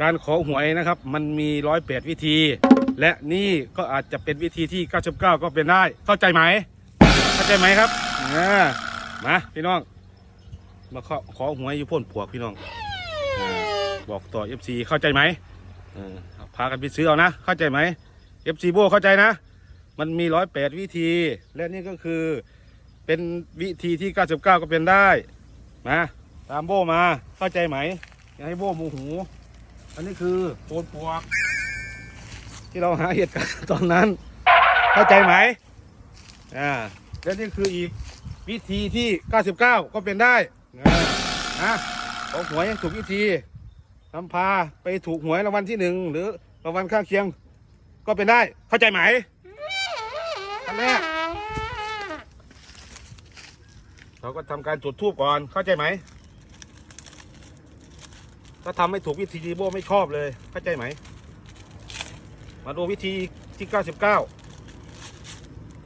การขอหวยนะครับ มันมีร้อยแปดวิธี และนี่ก็อาจจะเป็นวิธีที่ 99 ก็เป็นได้ เข้าใจไหม เข้าใจไหมครับอ่ามาพี่น้อง มาขอขอหวยอยู่พ่นปวกพี่น้องอาบอกต่อ FC เข้าใจไหมเออพากันไปซื้อเอานะ เข้าใจไหม FC โบเข้าใจนะ มันมีร้อยแปดวิธี และนี่ก็คือเป็นวิธีที่ 99 ก็เป็นได้ มา ตามโบมา เข้าใจไหม อย่าให้โบโมโห อันนี้คือโคนปวก ที่เราหาเหตุการณ์ตอนนั้น เข้าใจไหมอ่าและนี่คืออีกวิธีที่ 99 ก็เป็นได้นะนะขอหวยให้ถูกวิธีนำพาไปถูกหวยรางวัลที่หนึ่งหรือรางวัลข้างเคียง ก็เป็นได้เข้าใจไหมขั้นแรกเราก็ทำการจุดทูบก่อนเข้าใจไหม ถ้าทำไม่ถูกวิธีโบไม่ชอบเลยเข้าใจไหม มาดูวิธีที่99เก้า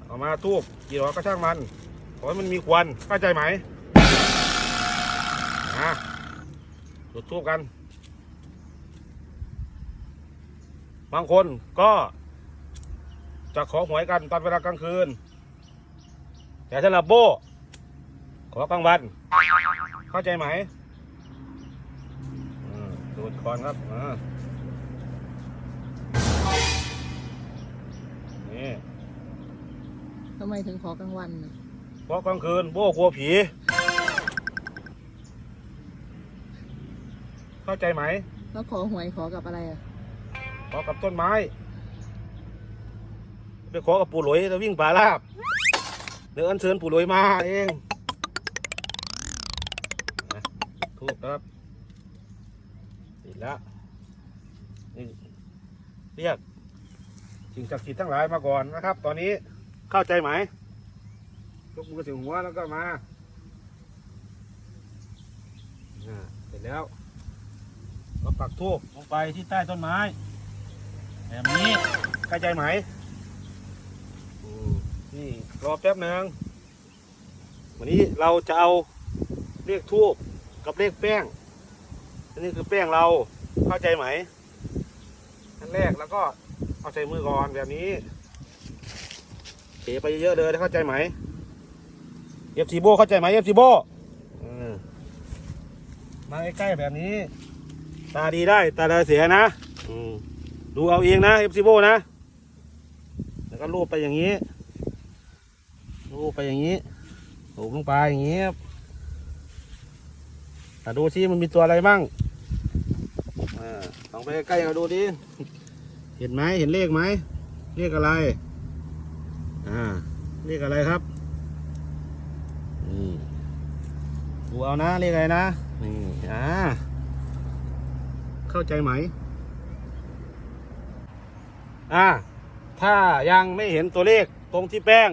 อามาทูบกี่ดอกก็ช่างมันขอให้มันมีควันเข้าใจไหมนะจุดทูบกัน บางคนก็จะขอหวยกันตอนเวลากลางคืน แต่สำหรับโบขอกลางวัน เข้าใจไหม ดูดก่อนครับอ่านี่ทำไมถึงขอกลางวันน่ะเพราะกลางคืนโบ้กลัวผี เข้าใจไหม แล้วขอหวยขอกับอะไรอะ ขอกับต้นไม้ ไปขอกับปู่หลวยแล้ววิ่งป่าลาบ เดี๋ยวอันเชิญปู่หลวยมาเองนะถูกครับ แล้วนี่เรียกสิ่งศักดิ์สิทธิ์ทั้งหลายมาก่อนนะครับ ตอนนี้เข้าใจไหมยกมือถึงหัวแล้วก็มาเสร็จแล้วก็ปักทูบลงไปที่ใต้ต้นไม้แบบนี้เข้าใจไหมนี่รอแป๊บนึงวันนี้เราจะเอาเลขทูบกับเลขแป้ง อันนี้คือแป้งเราเข้าใจไหมอันแรกแล้วก็เอาใส่มือก่อนแบบนี้เทไปเยอะๆเลยเข้าใจไหมเอฟซีโบเข้าใจไหมเอฟซีโบมาใกล้ๆแบบนี้ ตาดีได้ตาดาเสียนะดูเอาเองนะเอฟซีโบนะแล้วก็รูปไปอย่างนี้รูปไปอย่างนี้ถูลงไปอย่างนี้ครับอ่ดูซิมันมีตัวอะไรบ้าง อ่าลองไปใกล้ๆเอาดูดิเห็นไหมเห็นเลขไหมเลขอะไรอ่าเลขอะไรครับนี่ดูเอานะเลขอะไรนะนี่อ่าเข้าใจไหมอ่าถ้ายังไม่เห็นตัวเลขตรงที่แป้ง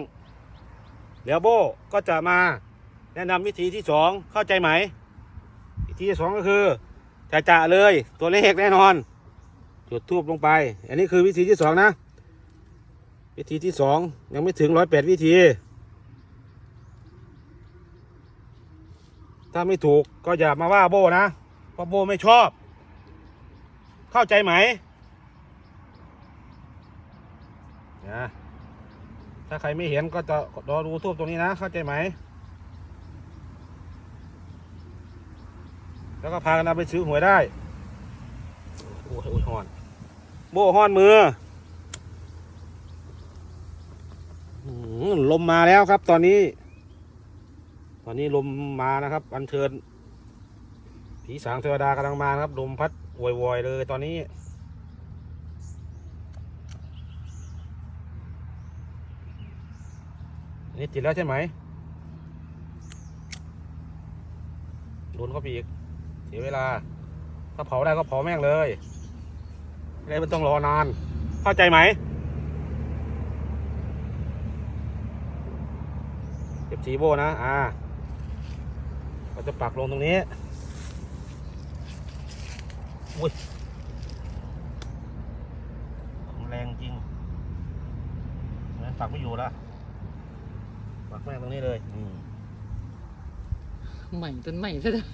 เดี๋ยวโบก็จะมาแนะนำวิธีที่สองเข้าใจไหมวิธีที่สองก็คือ จะจะเลย ตัวเลขแน่นอน จุดทูบลงไป อันนี้คือวิธีที่สองนะ วิธีที่สองยังไม่ถึงร้อยแปดวิธี ถ้าไม่ถูกก็อย่ามาว่าโบนะเพราะโบไม่ชอบ เข้าใจไหมนะถ้าใครไม่เห็นก็จะรอดูทูบตรงนี้นะ เข้าใจไหม แล้วก็พากันเอาไปซื้อหวยได้ โอ้ยโอ้ยหอน โบ้ห้อนมืออื้อหือลมมาแล้วครับ ตอนนี้ ตอนนี้ลมมานะครับ อันเชิญผีสางเทวดากำลังมาครับ ลมพัดวอยๆเลยตอนนี้ นี่ติดแล้วใช่ไหมโดนเข้าไปอีก เสียเวลา ถ้าเผาได้ก็เผาแม่งเลยไม่ได้ไม่ต้องรอนาน เข้าใจไหมเก็บสีโบนะ อ่าก็จะปักลงตรงนี้ อุ้ยแรงจริงงั้นปักไม่อยู่ล้วปักแม่งตรงนี้เลยอืมใหม่จนใหม่ซะแล้ว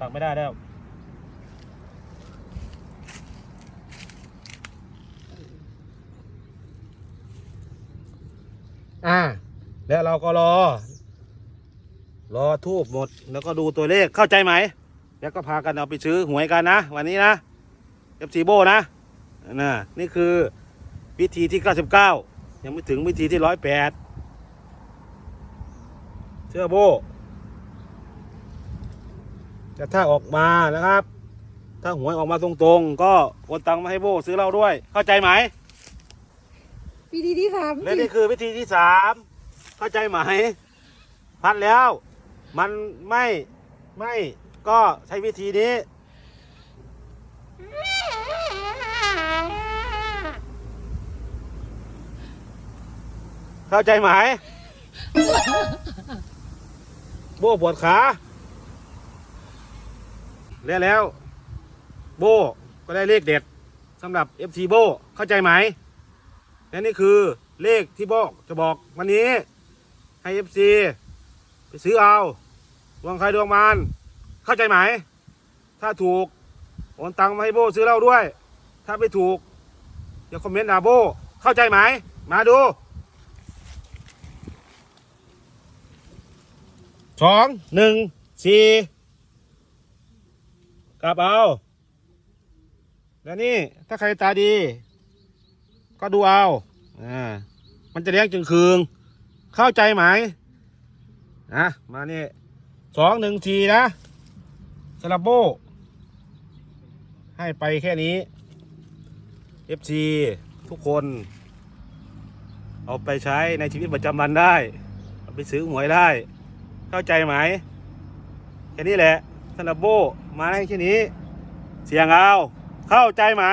มันปักไม่ได้แล้วอ่า แล้วเราก็รอ รอทูบหมด แล้วก็ดูตัวเลขเข้าใจไหม แล้วก็พากันเอาไปซื้อหวยกันนะ วันนี้นะเอฟซีโบนะนะนี่คือวิธีที่ 99 ยังไม่ถึงวิธีที่ 108 เชื่อโบ แต่ถ้าออกมานะครับ ถ้าหวยออกมาตรงๆ ก็โอนตังค์มาให้โบซื้อเราด้วย เข้าใจไหมวิธีที่สามและนี่คือวิธีที่สามเข้าใจไหมพัดแล้ว มันไม่ไม่ก็ใช้วิธีนี้ เข้าใจไหมโบปวดขา แล้วแล้ว โบก็ได้เลขเด็ดสำหรับ FC โบเข้าใจไหมและนี่คือเลขที่โบจะบอกวันนี้ ให้เอฟซีไปซื้อเอาดวงใครดวงมันเข้าใจไหม ถ้าถูกโอนตังค์มาให้โบซื้อเหล้าด้วย ถ้าไม่ถูกอย่าคอมเมนต์ด่าโบเข้าใจไหม มาดูสองหนึ่งสี่ กลับเอา แล้วนี่ถ้าใครตาดี ก็ดูเอาอ่ามันจะเลี้ยงจึงคืง เข้าใจไหมนะมานี่สองหนึ่งทีนะสลับโบ ให้ไปแค่นี้ FC ทุกคน เอาไปใช้ในชีวิตประจำวันได้ เอาไปซื้อหวยได้ เข้าใจไหม แค่นี้แหละ สลับโบมาให้แค่นี้ เสียงเอา เข้าใจไหม